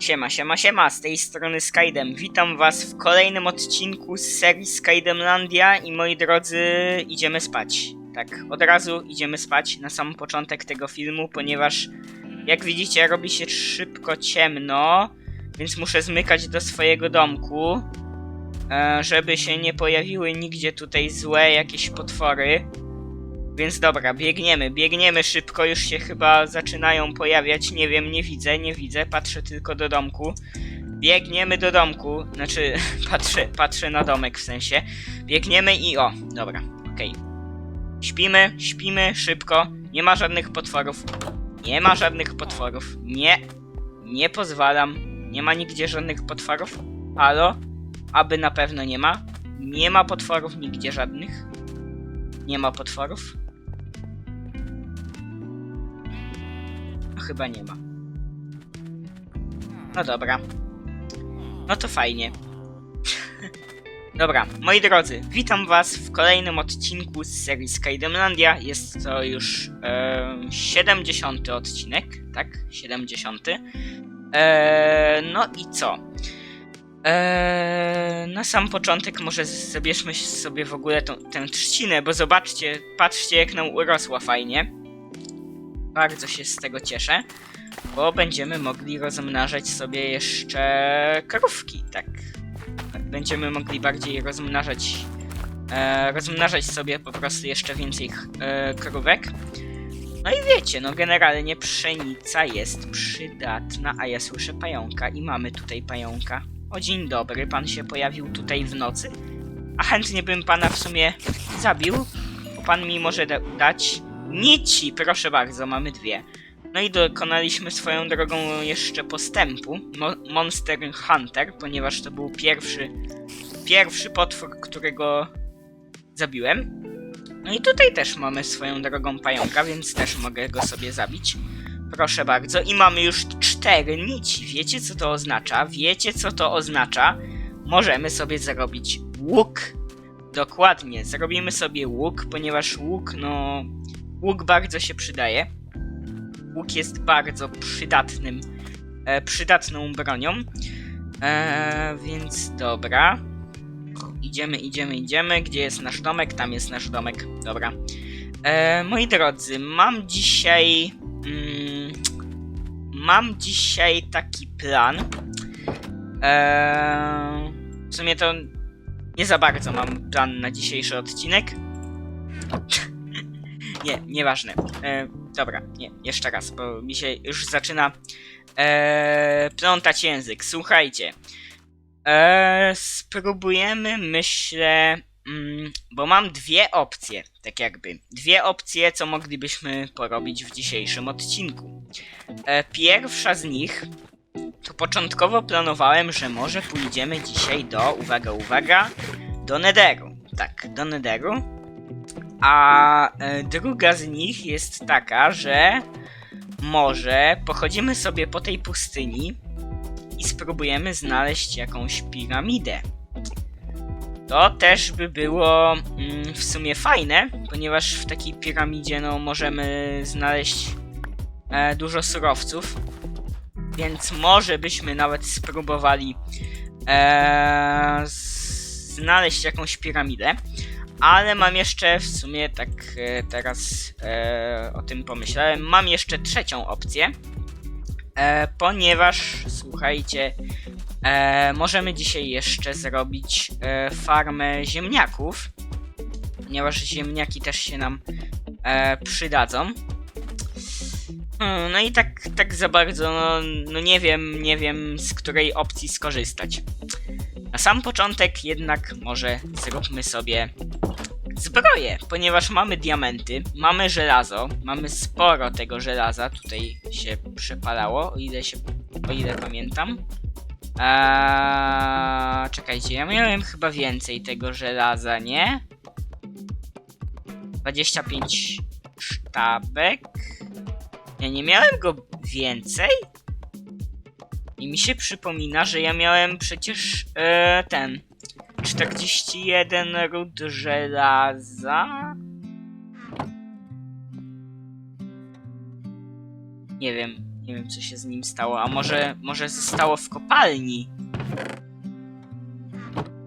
Siema, siema, siema, z tej strony Skydem. Witam was w kolejnym odcinku z serii Skydemlandia i moi drodzy, idziemy spać. Tak, od razu idziemy spać na sam początek tego filmu, ponieważ jak widzicie robi się szybko ciemno, więc muszę zmykać do swojego domku, e, żeby się nie pojawiły nigdzie tutaj złe jakieś potwory. Więc dobra, biegniemy, biegniemy szybko, już się chyba zaczynają pojawiać, nie wiem, nie widzę, nie widzę, patrzę tylko do domku. Biegniemy do domku, znaczy patrzę, patrzę na domek w sensie. Biegniemy i o, dobra, okej. Śpimy, śpimy, szybko, nie ma żadnych potworów, nie ma żadnych potworów, nie, nie pozwalam, nie ma nigdzie żadnych potworów, halo, aby na pewno nie ma, nie ma potworów nigdzie żadnych. Nie ma potworów? Chyba nie ma. No dobra. No to fajnie. dobra, moi drodzy, witam was w kolejnym odcinku z serii Skydemlandia. Jest to już e, 70 odcinek, tak? 70. E, no i co? Eee, na sam początek może zabierzmy sobie w ogóle tą, tę trzcinę, bo zobaczcie, patrzcie jak nam urosła fajnie. Bardzo się z tego cieszę, bo będziemy mogli rozmnażać sobie jeszcze krówki, tak. Będziemy mogli bardziej rozmnażać, e, rozmnażać sobie po prostu jeszcze więcej e, krówek. No i wiecie, no generalnie pszenica jest przydatna, a ja słyszę pająka i mamy tutaj pająka. O dzień dobry, pan się pojawił tutaj w nocy. A chętnie bym pana w sumie zabił. bo Pan mi może da dać nici, proszę bardzo, mamy dwie. No i dokonaliśmy swoją drogą jeszcze postępu. Mo Monster Hunter, ponieważ to był pierwszy, pierwszy potwór, którego zabiłem. No i tutaj też mamy swoją drogą pająka, więc też mogę go sobie zabić. Proszę bardzo. I mamy już cztery nici. Wiecie co to oznacza? Wiecie co to oznacza? Możemy sobie zrobić łuk. Dokładnie, zrobimy sobie łuk, ponieważ łuk, no. Łuk bardzo się przydaje. Łuk jest bardzo przydatnym, e, przydatną bronią. E, więc dobra. Idziemy, idziemy, idziemy. Gdzie jest nasz domek? Tam jest nasz domek. Dobra. E, moi drodzy, mam dzisiaj. Mm, mam dzisiaj taki plan. E, w sumie to nie za bardzo mam plan na dzisiejszy odcinek. Nie, nieważne. E, dobra, nie, jeszcze raz, bo mi się już zaczyna e, plątać język. Słuchajcie. E, spróbujemy, myślę, mm, bo mam dwie opcje, tak jakby. Dwie opcje, co moglibyśmy porobić w dzisiejszym odcinku. E, pierwsza z nich to początkowo planowałem, że może pójdziemy dzisiaj do, uwaga, uwaga, do Netheru. Tak, do Netheru. A e, druga z nich jest taka, że może pochodzimy sobie po tej pustyni i spróbujemy znaleźć jakąś piramidę. To też by było mm, w sumie fajne, ponieważ w takiej piramidzie no, możemy znaleźć e, dużo surowców. Więc może byśmy nawet spróbowali e, znaleźć jakąś piramidę. Ale mam jeszcze w sumie tak e, teraz e, o tym pomyślałem. Mam jeszcze trzecią opcję. E, ponieważ słuchajcie, e, możemy dzisiaj jeszcze zrobić e, farmę ziemniaków. Ponieważ ziemniaki też się nam e, przydadzą. Hmm, No i tak, tak za bardzo, no, no nie wiem, nie wiem z której opcji skorzystać. Na sam początek jednak może zróbmy sobie zbroję, ponieważ mamy diamenty, mamy żelazo, mamy sporo tego żelaza, tutaj się przepalało, o ile się, o ile pamiętam. Eee, czekajcie, ja miałem chyba więcej tego żelaza, nie? 25 sztabek. Ja nie miałem go więcej? I mi się przypomina, że ja miałem przecież e, ten 41 ród żelaza. Nie wiem, Nie wiem, co się z nim stało. A może, może zostało w kopalni?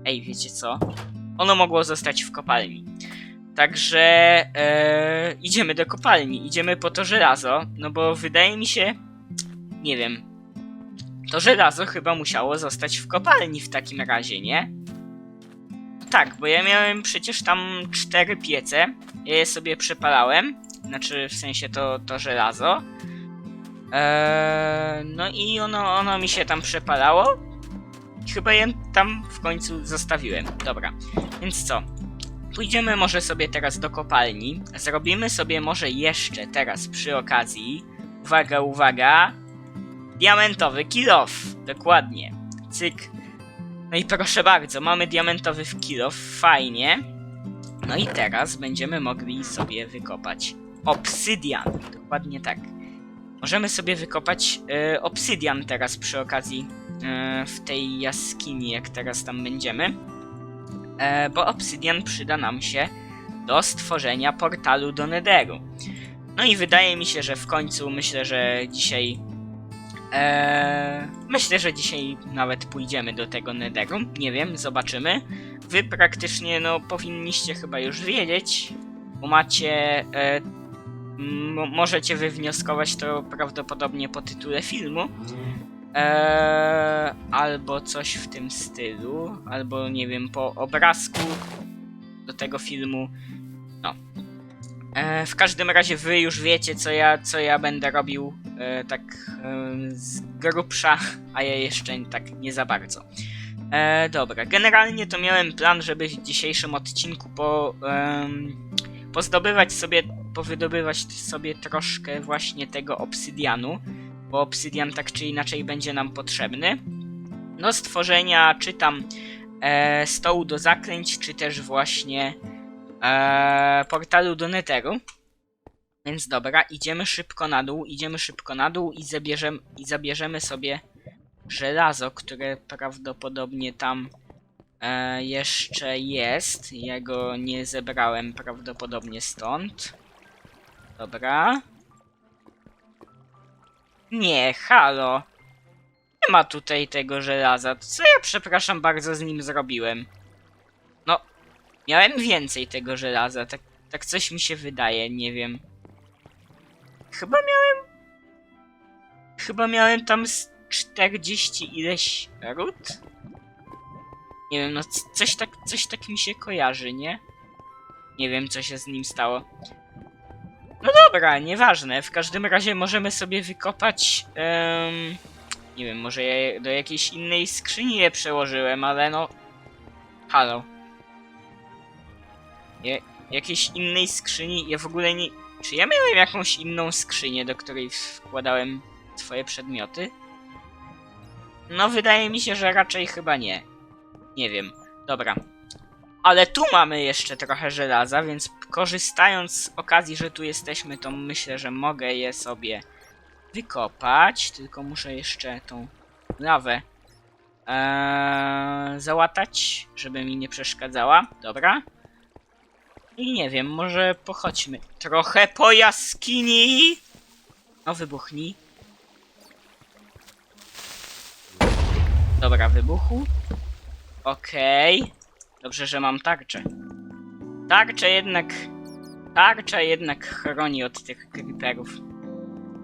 Ej, wiecie co? Ono mogło zostać w kopalni. Także e, idziemy do kopalni, idziemy po to żelazo, no bo wydaje mi się, nie wiem, to żelazo chyba musiało zostać w kopalni w takim razie, nie? Tak, bo ja miałem przecież tam cztery piece, ja je sobie przepalałem, znaczy w sensie to, to żelazo. Eee, no i ono, ono mi się tam przepalało. Chyba je tam w końcu zostawiłem. Dobra, więc co? Pójdziemy może sobie teraz do kopalni. Zrobimy sobie może jeszcze teraz przy okazji. Uwaga, uwaga. Diamentowy kill off. Dokładnie. Cyk. No i proszę bardzo, mamy diamentowy kill off. Fajnie. No i teraz będziemy mogli sobie wykopać obsydian. Dokładnie tak. Możemy sobie wykopać e, obsydian teraz przy okazji e, w tej jaskini, jak teraz tam będziemy e, bo obsydian przyda nam się do stworzenia portalu do Netheru. No i wydaje mi się, że w końcu myślę, że dzisiaj. E, myślę, że dzisiaj nawet pójdziemy do tego Netheru. Nie wiem, zobaczymy. Wy praktycznie, no, powinniście chyba już wiedzieć, bo macie. E, możecie wywnioskować to prawdopodobnie po tytule filmu. Eee, albo coś w tym stylu, albo nie wiem, po obrazku do tego filmu. No. Eee, w każdym razie wy już wiecie, co ja, co ja będę robił e, tak e, z grubsza, a ja jeszcze tak nie za bardzo. E, dobra, generalnie to miałem plan, żeby w dzisiejszym odcinku po, em, pozdobywać sobie, powydobywać sobie troszkę właśnie tego obsydianu bo obsydian tak czy inaczej będzie nam potrzebny. No stworzenia czy tam e, stołu do zaklęć, czy też właśnie e, portalu do Netheru. Więc dobra, idziemy szybko na dół, idziemy szybko na dół i zabierzemy, i zabierzemy sobie żelazo, które prawdopodobnie tam e, jeszcze jest. Ja go nie zebrałem prawdopodobnie stąd. Dobra. Nie, halo. Nie ma tutaj tego żelaza. Co ja, przepraszam bardzo, z nim zrobiłem? No, miałem więcej tego żelaza. Tak, tak coś mi się wydaje, nie wiem. Chyba miałem... Chyba miałem tam z 40 ileś ród? Nie wiem, no coś tak, coś tak mi się kojarzy, nie? Nie wiem, co się z nim stało. No dobra, nieważne. W każdym razie możemy sobie wykopać. em, nie wiem, może ja do jakiejś innej skrzyni je przełożyłem, ale no. Halo. Je, jakiejś innej skrzyni. Ja w ogóle nie. Czy ja miałem jakąś inną skrzynię, do której wkładałem swoje przedmioty? No, wydaje mi się, że raczej chyba nie. Nie wiem. Dobra. Ale tu mamy jeszcze trochę żelaza, więc korzystając z okazji, że tu jesteśmy, to myślę, że mogę je sobie wykopać. Tylko muszę jeszcze tą lawę eee, załatać, żeby mi nie przeszkadzała. Dobra. I nie wiem, może pochodźmy trochę po jaskini. No, wybuchnij. Dobra, wybuchu. Okej. Dobrze, że mam tarczę. Tarcza jednak. Tarcza jednak chroni od tych creeperów.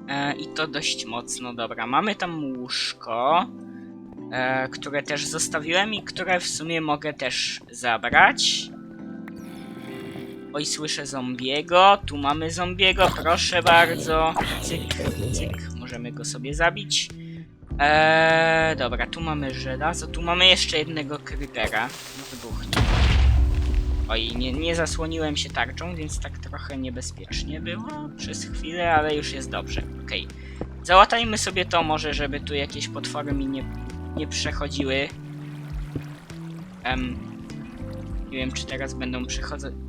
E, I to dość mocno. Dobra, mamy tam łóżko, e, które też zostawiłem i które w sumie mogę też zabrać. Oj, słyszę zombiego. Tu mamy zombiego, proszę bardzo. Cyk, cyk. Możemy go sobie zabić. Eee, dobra, tu mamy żelazo, tu mamy jeszcze jednego creepera. No. Oj, nie, nie zasłoniłem się tarczą, więc tak trochę niebezpiecznie było przez chwilę, ale już jest dobrze. Okej. Załatajmy sobie to może, żeby tu jakieś potwory mi nie, nie przechodziły. Em, nie wiem, czy teraz będą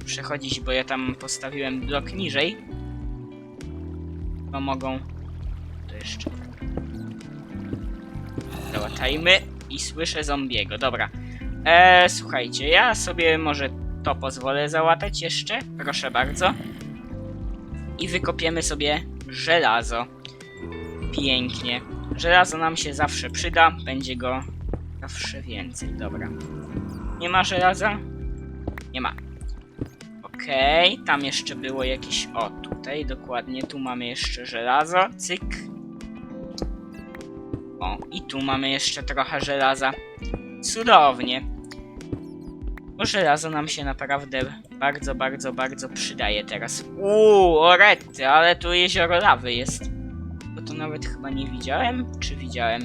przechodzić, bo ja tam postawiłem blok niżej. Bo mogą... To jeszcze... Załatajmy i słyszę zombiego. Dobra. Eee, słuchajcie, ja sobie może to pozwolę załatać jeszcze. Proszę bardzo. I wykopiemy sobie żelazo. Pięknie. Żelazo nam się zawsze przyda, będzie go zawsze więcej. Dobra. Nie ma żelaza? Nie ma. Okej, tam jeszcze było jakieś. O, tutaj dokładnie, tu mamy jeszcze żelazo. Cyk. O, i tu mamy jeszcze trochę żelaza. Cudownie. Bo żelazo nam się naprawdę bardzo, bardzo, bardzo przydaje teraz. Uuu, orety, ale tu jezioro lawy jest. Bo to nawet chyba nie widziałem, czy widziałem?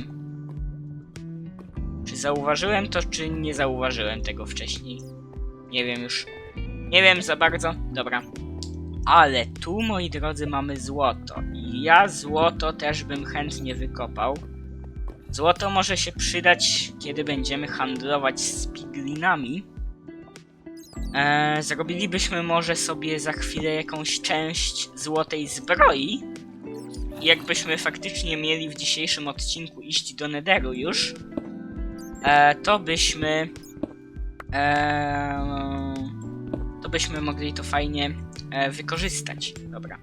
Czy zauważyłem to, czy nie zauważyłem tego wcześniej? Nie wiem już. Nie wiem za bardzo. Dobra. Ale tu, moi drodzy, mamy złoto. I ja złoto też bym chętnie wykopał. Złoto może się przydać, kiedy będziemy handlować z piglinami. Eee, zrobilibyśmy może sobie za chwilę jakąś część złotej zbroi. Jakbyśmy faktycznie mieli w dzisiejszym odcinku iść do Netheru już, e, to byśmy. To byśmy mogli to fajnie e, wykorzystać. Dobra.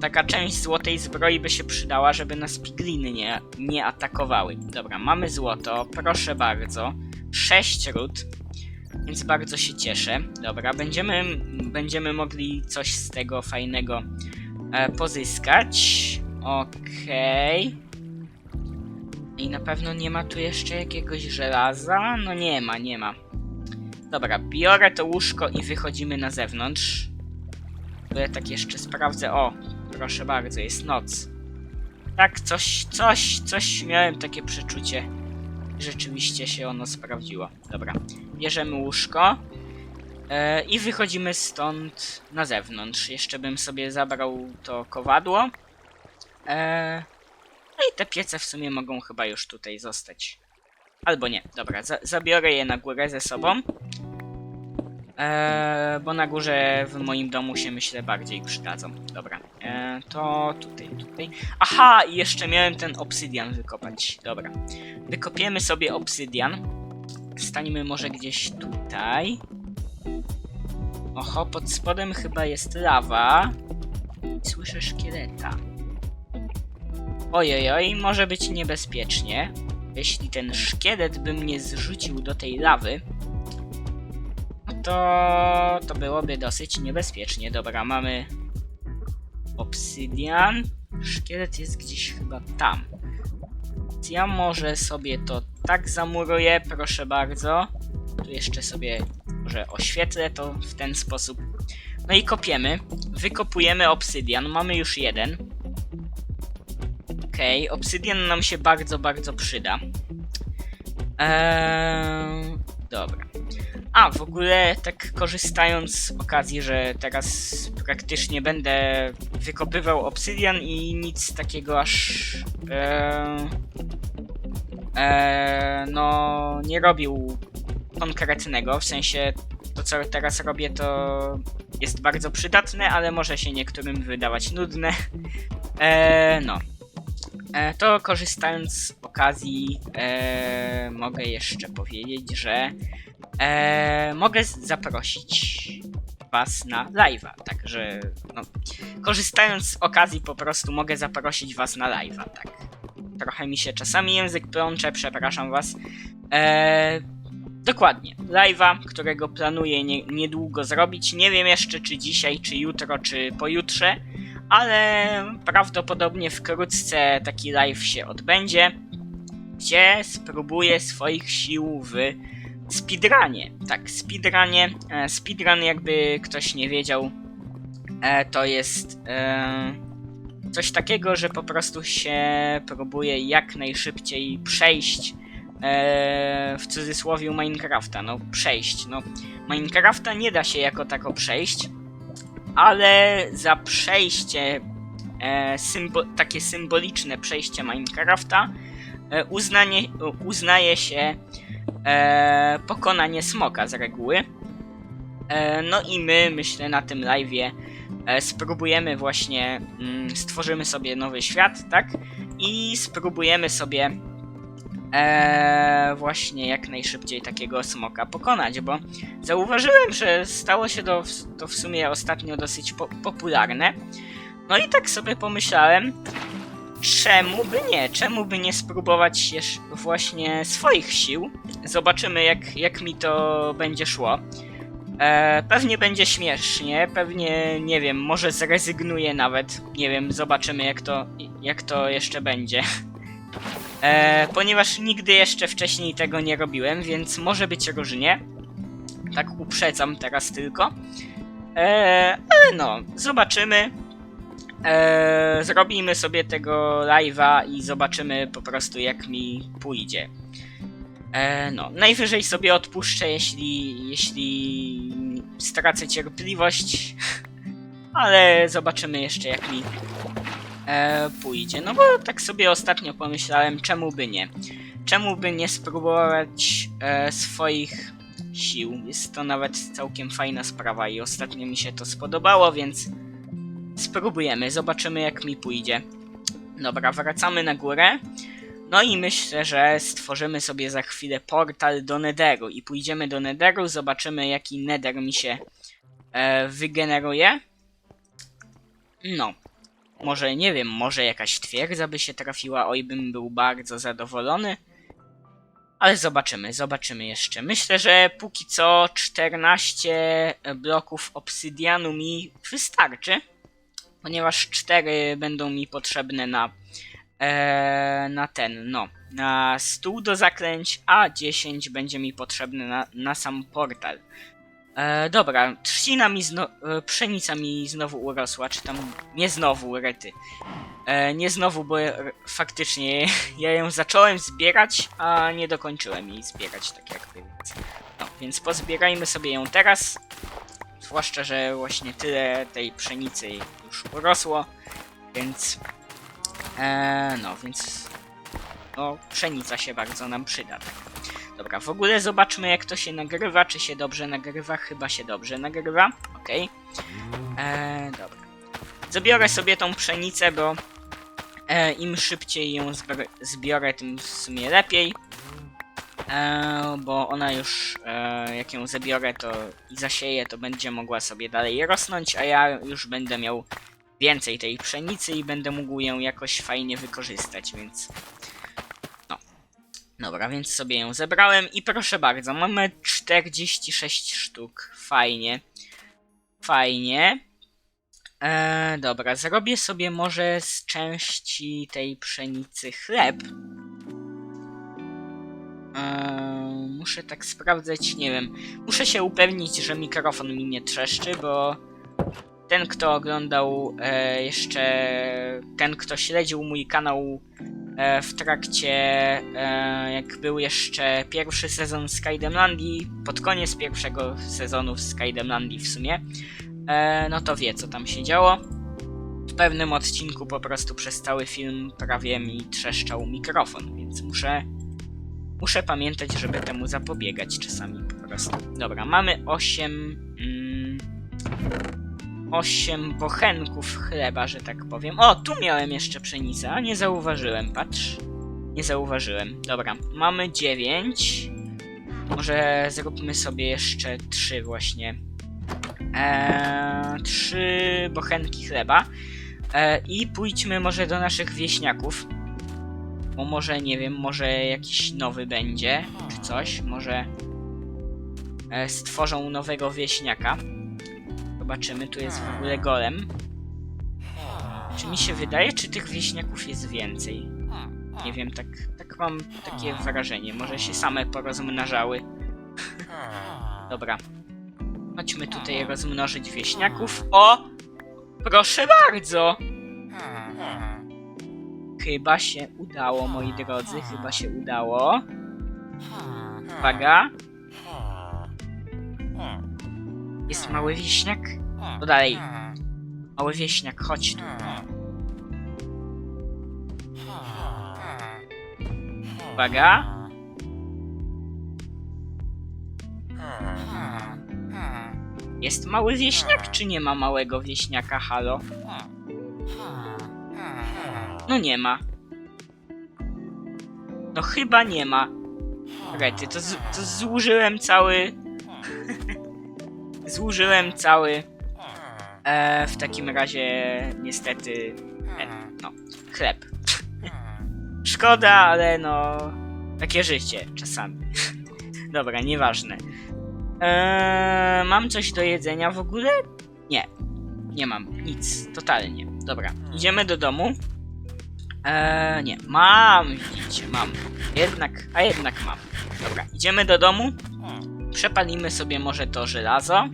Taka część złotej zbroi by się przydała, żeby nas pigliny nie, nie atakowały. Dobra, mamy złoto, proszę bardzo. 6 ród, więc bardzo się cieszę. Dobra, będziemy, będziemy mogli coś z tego fajnego e, pozyskać. Okej. I na pewno nie ma tu jeszcze jakiegoś żelaza? No nie ma, nie ma. Dobra, biorę to łóżko i wychodzimy na zewnątrz. Bo ja tak jeszcze sprawdzę. O, proszę bardzo, jest noc. Tak, coś, coś, coś miałem takie przeczucie. Rzeczywiście się ono sprawdziło. Dobra, bierzemy łóżko. E, I wychodzimy stąd na zewnątrz. Jeszcze bym sobie zabrał to kowadło. E, no i te piece w sumie mogą chyba już tutaj zostać. Albo nie, dobra, za zabiorę je na górę ze sobą. E, bo na górze w moim domu się myślę bardziej przydadzą. Dobra, e, to tutaj, tutaj. Aha, i jeszcze miałem ten obsydian wykopać. Dobra, wykopiemy sobie obsydian. Stańmy może gdzieś tutaj. Oho, pod spodem chyba jest lawa. Słyszę szkieleta. Ojojoj, może być niebezpiecznie. Jeśli ten szkielet by mnie zrzucił do tej lawy, to to byłoby dosyć niebezpiecznie. Dobra, mamy obsydian. Szkielet jest gdzieś chyba tam. Ja może sobie to tak zamuruję, proszę bardzo. Tu jeszcze sobie może oświetlę to w ten sposób. No i kopiemy. Wykopujemy obsydian. Mamy już jeden. Okej, okay, obsydian nam się bardzo, bardzo przyda. Eee, dobra. A, w ogóle tak korzystając z okazji, że teraz praktycznie będę wykopywał obsydian i nic takiego aż eee, eee, no nie robił konkretnego, w sensie to co teraz robię to jest bardzo przydatne, ale może się niektórym wydawać nudne. Eee, no. E, to korzystając z okazji, e, mogę jeszcze powiedzieć, że e, mogę zaprosić Was na live'a. Także, no, korzystając z okazji, po prostu mogę zaprosić Was na live'a. Tak. Trochę mi się czasami język plącze, przepraszam Was. E, dokładnie. Live'a, którego planuję nie, niedługo zrobić. Nie wiem jeszcze, czy dzisiaj, czy jutro, czy pojutrze ale prawdopodobnie wkrótce taki live się odbędzie, gdzie spróbuję swoich sił w speedrunie. Tak, speedrunie. E, Speedrun, jakby ktoś nie wiedział, e, to jest e, coś takiego, że po prostu się próbuje jak najszybciej przejść w cudzysłowie Minecrafta. No, przejść. No, Minecrafta nie da się jako tako przejść ale za przejście, e, symbo takie symboliczne przejście Minecrafta e, uznanie, uznaje się e, pokonanie smoka z reguły. E, no i my, myślę, na tym live'ie e, spróbujemy właśnie, mm, stworzymy sobie nowy świat, tak? I spróbujemy sobie e, właśnie jak najszybciej takiego smoka pokonać, bo zauważyłem, że stało się to, to w sumie ostatnio dosyć po, popularne. No i tak sobie pomyślałem, czemu by nie? Czemu by nie spróbować właśnie swoich sił? Zobaczymy, jak, jak mi to będzie szło. E, pewnie będzie śmiesznie, pewnie, nie wiem, może zrezygnuję nawet. Nie wiem, zobaczymy, jak to, jak to jeszcze będzie. E, ponieważ nigdy jeszcze wcześniej tego nie robiłem, więc może być różnie. Tak uprzedzam teraz tylko. E, ale no, zobaczymy. E, zrobimy sobie tego live'a i zobaczymy po prostu jak mi pójdzie. E, no, najwyżej sobie odpuszczę, jeśli, jeśli stracę cierpliwość, ale zobaczymy jeszcze jak mi e, pójdzie. No bo tak sobie ostatnio pomyślałem, czemu by nie? Czemu by nie spróbować e, swoich sił? Jest to nawet całkiem fajna sprawa i ostatnio mi się to spodobało, więc spróbujemy, zobaczymy jak mi pójdzie. Dobra, wracamy na górę. No i myślę, że stworzymy sobie za chwilę portal do Netheru i pójdziemy do Netheru, zobaczymy jaki Nether mi się e, wygeneruje. No, może nie wiem, może jakaś twierdza by się trafiła, oj bym był bardzo zadowolony. Ale zobaczymy, zobaczymy jeszcze. Myślę, że póki co 14 bloków obsydianu mi wystarczy. Ponieważ 4 będą mi potrzebne na, e, na ten, no, na stół do zaklęć, a 10 będzie mi potrzebne na, na sam portal. E, dobra, trzcina mi zno- e, pszenica mi znowu urosła, czy tam nie znowu, rety. E, nie znowu, bo e, faktycznie ja ją zacząłem zbierać, a nie dokończyłem jej zbierać, tak jakby, więc... No, więc pozbierajmy sobie ją teraz. Zwłaszcza, że właśnie tyle tej pszenicy już urosło, więc... E, no, więc... No, pszenica się bardzo nam przyda, tak. Dobra, w ogóle zobaczmy jak to się nagrywa, czy się dobrze nagrywa, chyba się dobrze nagrywa, okej. E, dobra. Zabiorę sobie tą pszenicę, bo e, im szybciej ją zbiorę, tym w sumie lepiej. E, bo ona już, e, jak ją zabiorę to i zasieję, to będzie mogła sobie dalej rosnąć, a ja już będę miał więcej tej pszenicy i będę mógł ją jakoś fajnie wykorzystać, więc... Dobra, więc sobie ją zebrałem i proszę bardzo, mamy 46 sztuk. Fajnie. Fajnie. E, dobra, zrobię sobie może z części tej pszenicy chleb. E, muszę tak sprawdzać, nie wiem. Muszę się upewnić, że mikrofon mi nie trzeszczy, bo ten, kto oglądał e, jeszcze, ten, kto śledził mój kanał w trakcie, e, jak był jeszcze pierwszy sezon Skydemlandii, pod koniec pierwszego sezonu Skydemlandii w sumie, e, no to wie, co tam się działo. W pewnym odcinku po prostu przez cały film prawie mi trzeszczał mikrofon, więc muszę Muszę pamiętać, żeby temu zapobiegać czasami po prostu. Dobra, mamy 8. Mm, 8 bochenków chleba, że tak powiem. O, tu miałem jeszcze pszenicę, nie zauważyłem, patrz. Nie zauważyłem. Dobra, mamy 9. Może zróbmy sobie jeszcze 3 właśnie. Eee, 3 bochenki chleba. Eee, I pójdźmy może do naszych wieśniaków. Bo może, nie wiem, może jakiś nowy będzie, czy coś. Może e, stworzą nowego wieśniaka. Zobaczymy, tu jest w ogóle golem. Czy mi się wydaje, czy tych wieśniaków jest więcej? Nie wiem, tak, tak mam takie wrażenie. Może się same porozmnażały. Dobra. Chodźmy tutaj rozmnożyć wieśniaków. O! Proszę bardzo! Chyba się udało, moi drodzy, chyba się udało. Uwaga. Jest mały wieśniak? No dalej. Mały wieśniak, chodź tu. Uwaga. Jest mały wieśniak, czy nie ma małego wieśniaka, halo? No nie ma. No chyba nie ma. Rety, to, to zużyłem cały... zużyłem cały... E, w takim razie niestety... E, no, chleb. Szkoda, ale no. Takie życie czasami. Dobra, nieważne. Eee, mam coś do jedzenia w ogóle? Nie. Nie mam. Nic. Totalnie. Dobra. Idziemy do domu. Eee, nie. Mam, widzicie, mam. Jednak, a jednak mam. Dobra, idziemy do domu. Przepalimy sobie może to żelazo.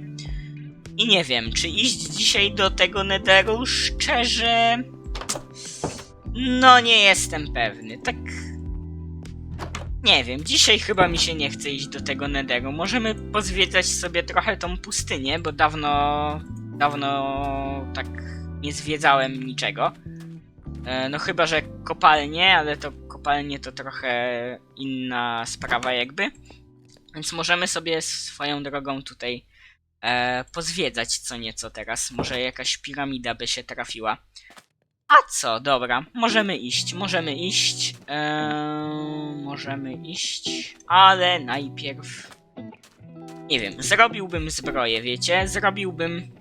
I nie wiem, czy iść dzisiaj do tego netheru szczerze. No, nie jestem pewny. Tak. Nie wiem, dzisiaj chyba mi się nie chce iść do tego netheru. Możemy pozwiedzać sobie trochę tą pustynię, bo dawno. Dawno tak nie zwiedzałem niczego. E, No chyba, że kopalnie, ale to kopalnie to trochę inna sprawa jakby. Więc możemy sobie swoją drogą tutaj e, pozwiedzać co nieco teraz. Może jakaś piramida by się trafiła. A co, dobra, możemy iść, możemy iść. E, możemy iść, ale najpierw. Nie wiem, zrobiłbym zbroję, wiecie? Zrobiłbym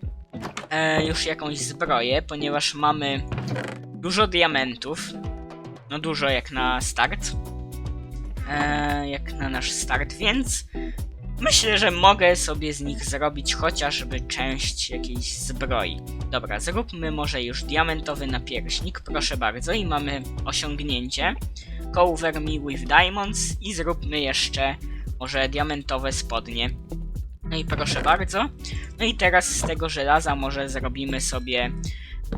e, już jakąś zbroję, ponieważ mamy dużo diamentów. No dużo jak na start. E, jak na nasz start, więc myślę, że mogę sobie z nich zrobić chociażby część jakiejś zbroi. Dobra, zróbmy może już diamentowy napierśnik, proszę bardzo, i mamy osiągnięcie. Cover me with diamonds i zróbmy jeszcze może diamentowe spodnie. No i proszę bardzo. No i teraz z tego żelaza może zrobimy sobie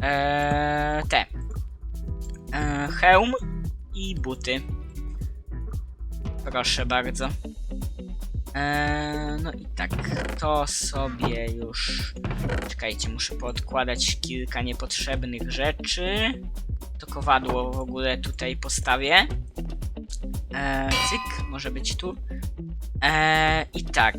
e, te e, hełm i buty. Proszę bardzo. Eee, no i tak, to sobie już. Czekajcie, muszę poodkładać kilka niepotrzebnych rzeczy. To kowadło w ogóle tutaj postawię. Eee, cyk, może być tu. Eee, I tak,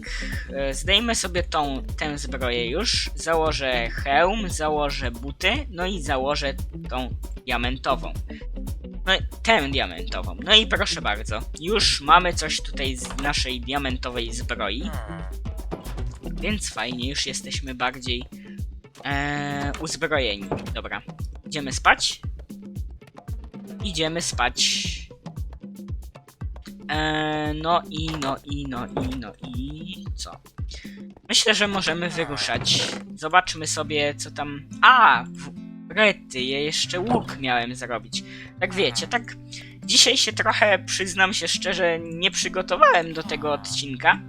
e, zdejmę sobie tą, tę zbroję już. Założę hełm, założę buty, no i założę tą diamentową. No tę diamentową. No i proszę bardzo, już mamy coś tutaj z naszej diamentowej zbroi. Więc fajnie, już jesteśmy bardziej e, uzbrojeni. Dobra, idziemy spać. Idziemy spać. E, no i, no i, no i, no i co? Myślę, że możemy wyruszać. Zobaczmy sobie, co tam. A! Rety, ja jeszcze łuk miałem zrobić. Tak wiecie, tak. Dzisiaj się trochę, przyznam się szczerze, nie przygotowałem do tego odcinka.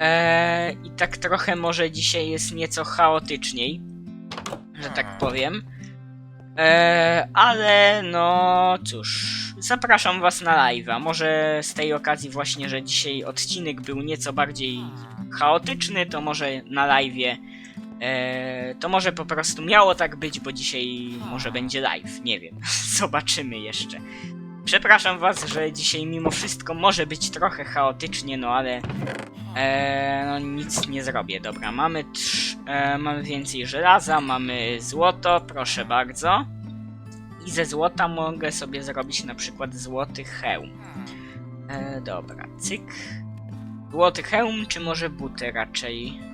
Eee, I tak trochę może dzisiaj jest nieco chaotyczniej, że tak powiem. Eee, ale no cóż, zapraszam was na live'a. Może z tej okazji właśnie, że dzisiaj odcinek był nieco bardziej chaotyczny, to może na live'ie e, to może po prostu miało tak być, bo dzisiaj może będzie live, nie wiem. Zobaczymy jeszcze. Przepraszam was, że dzisiaj mimo wszystko może być trochę chaotycznie, no ale e, no nic nie zrobię. Dobra, mamy, trz, e, mamy więcej żelaza, mamy złoto, proszę bardzo. I ze złota mogę sobie zrobić na przykład złoty hełm. E, dobra, cyk. Złoty hełm, czy może buty raczej?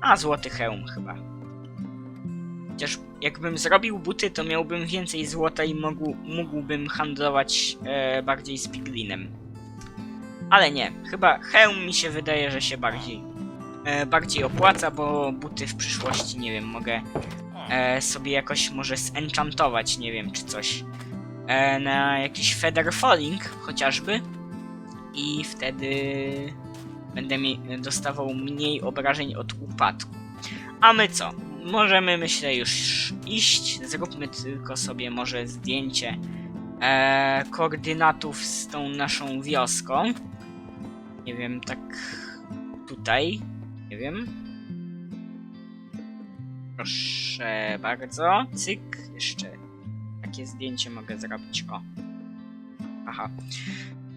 A, złoty hełm chyba. Chociaż jakbym zrobił buty, to miałbym więcej złota i mógł, mógłbym handlować e, bardziej z piglinem. Ale nie, chyba hełm mi się wydaje, że się bardziej, e, bardziej opłaca, bo buty w przyszłości, nie wiem, mogę e, sobie jakoś może zenchantować, nie wiem, czy coś. E, na jakiś feather falling chociażby. I wtedy będę dostawał mniej obrażeń od upadku. A my co? Możemy, myślę, już iść. Zróbmy tylko sobie może zdjęcie e, koordynatów z tą naszą wioską. Nie wiem, tak tutaj. Nie wiem. Proszę bardzo. Cyk. Jeszcze takie zdjęcie mogę zrobić. O. Aha.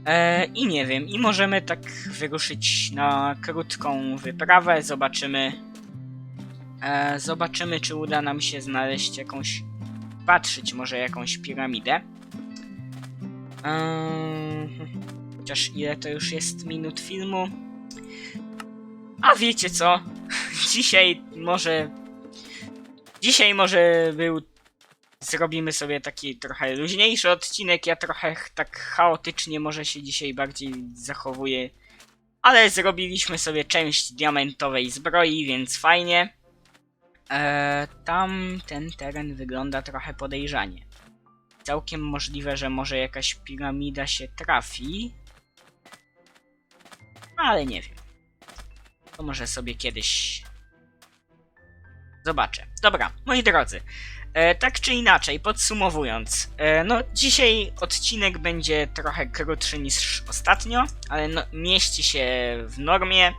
E, I nie wiem, i możemy tak wyruszyć na krótką wyprawę. Zobaczymy. E, zobaczymy, czy uda nam się znaleźć jakąś. Patrzeć może jakąś piramidę. E, chociaż ile to już jest minut filmu? A wiecie co? Dzisiaj może. Dzisiaj może był zrobimy sobie taki trochę luźniejszy odcinek. Ja trochę ch- tak chaotycznie może się dzisiaj bardziej zachowuję. Ale zrobiliśmy sobie część diamentowej zbroi, więc fajnie. Eee, tam ten teren wygląda trochę podejrzanie. Całkiem możliwe, że może jakaś piramida się trafi. Ale nie wiem. To może sobie kiedyś zobaczę. Dobra, moi drodzy. E, tak czy inaczej, podsumowując, e, no dzisiaj odcinek będzie trochę krótszy niż ostatnio, ale no, mieści się w normie,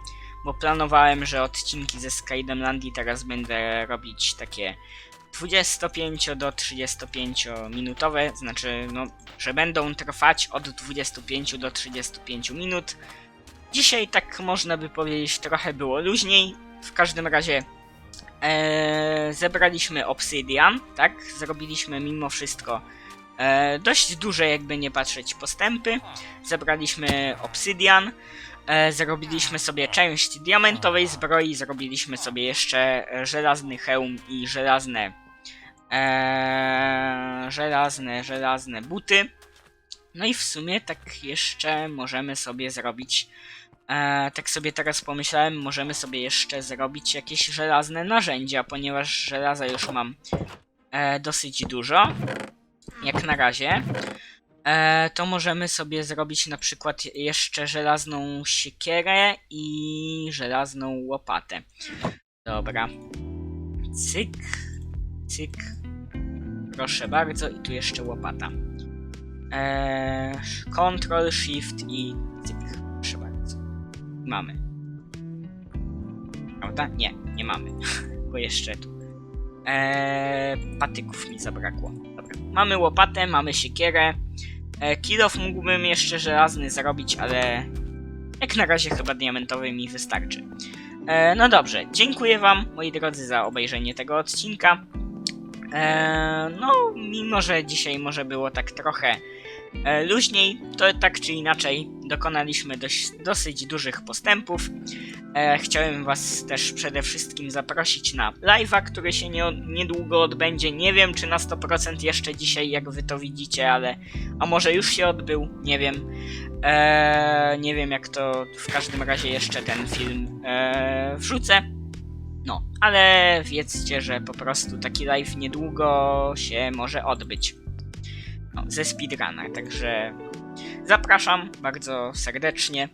bo planowałem, że odcinki ze Skydemlandii teraz będę robić takie 25 do 35 minutowe, znaczy no, że będą trwać od 25 do 35 minut. Dzisiaj tak można by powiedzieć trochę było luźniej, w każdym razie Eee, zebraliśmy obsydian, tak? Zrobiliśmy mimo wszystko e, dość duże, jakby nie patrzeć, postępy. Zebraliśmy obsydian, e, zrobiliśmy sobie część diamentowej zbroi, zrobiliśmy sobie jeszcze e, żelazny hełm i żelazne e, żelazne, żelazne buty. No i w sumie tak jeszcze możemy sobie zrobić E, tak sobie teraz pomyślałem, możemy sobie jeszcze zrobić jakieś żelazne narzędzia, ponieważ żelaza już mam e, dosyć dużo. Jak na razie. E, to możemy sobie zrobić na przykład jeszcze żelazną siekierę i żelazną łopatę. Dobra. Cyk, cyk. Proszę bardzo, i tu jeszcze łopata. E, Ctrl, Shift i. Mamy. Prawda? Nie, nie mamy. Bo jeszcze tu. Eee, patyków mi zabrakło. Dobra. Mamy łopatę, mamy siekierę. E, kilof mógłbym jeszcze żelazny zrobić, ale jak na razie chyba diamentowy mi wystarczy. E, no dobrze, dziękuję wam, moi drodzy, za obejrzenie tego odcinka. E, no, mimo że dzisiaj może było tak trochę luźniej, to tak czy inaczej dokonaliśmy dość, dosyć dużych postępów. E, chciałem Was też przede wszystkim zaprosić na live'a, który się nie, niedługo odbędzie. Nie wiem, czy na 100% jeszcze dzisiaj, jak Wy to widzicie, ale a może już się odbył, nie wiem. E, nie wiem, jak to w każdym razie jeszcze ten film e, wrzucę. No, ale wiedzcie, że po prostu taki live niedługo się może odbyć. No, ze speedruna, także zapraszam bardzo serdecznie.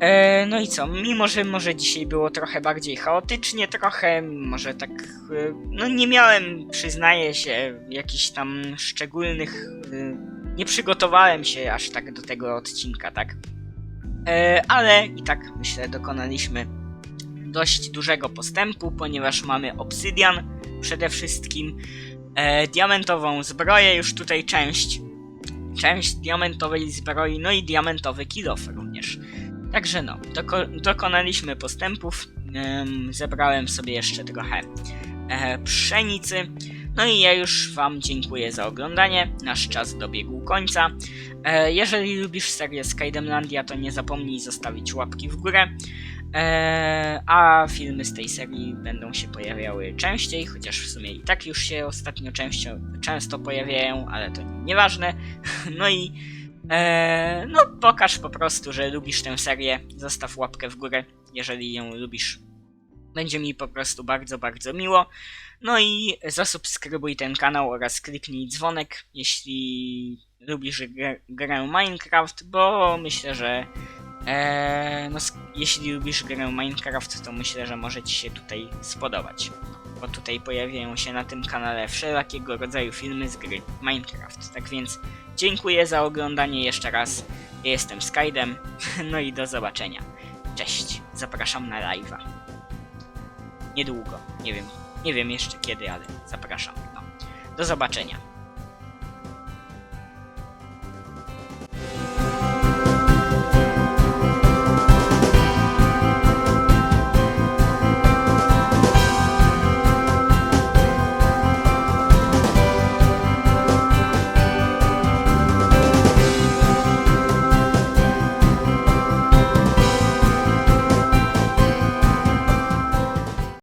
E, no i co, mimo że może dzisiaj było trochę bardziej chaotycznie, trochę może tak, e, no nie miałem, przyznaję się, jakichś tam szczególnych, e, nie przygotowałem się aż tak do tego odcinka, tak? E, ale i tak myślę dokonaliśmy dość dużego postępu, ponieważ mamy obsydian przede wszystkim, e, diamentową zbroję, już tutaj część, część diamentowej zbroi, no i diamentowy kilof również. Także no, doko dokonaliśmy postępów, em, zebrałem sobie jeszcze trochę e, pszenicy, no i ja już wam dziękuję za oglądanie, nasz czas dobiegł końca. E, jeżeli lubisz serię Skydemlandia, to nie zapomnij zostawić łapki w górę. Eee, a filmy z tej serii będą się pojawiały częściej, chociaż w sumie i tak już się ostatnio często, często pojawiają, ale to nieważne. No i eee, no pokaż po prostu, że lubisz tę serię, zostaw łapkę w górę, jeżeli ją lubisz. Będzie mi po prostu bardzo, bardzo miło. No i zasubskrybuj ten kanał oraz kliknij dzwonek, jeśli lubisz grę Minecraft, bo myślę, że Eee, no, jeśli lubisz grę Minecraft, to myślę, że może Ci się tutaj spodobać. Bo tutaj pojawiają się na tym kanale wszelakiego rodzaju filmy z gry Minecraft. Tak więc dziękuję za oglądanie jeszcze raz. Ja jestem Skydem, no i do zobaczenia. Cześć, zapraszam na live'a. Niedługo, nie wiem, nie wiem jeszcze kiedy, ale zapraszam. No. Do zobaczenia.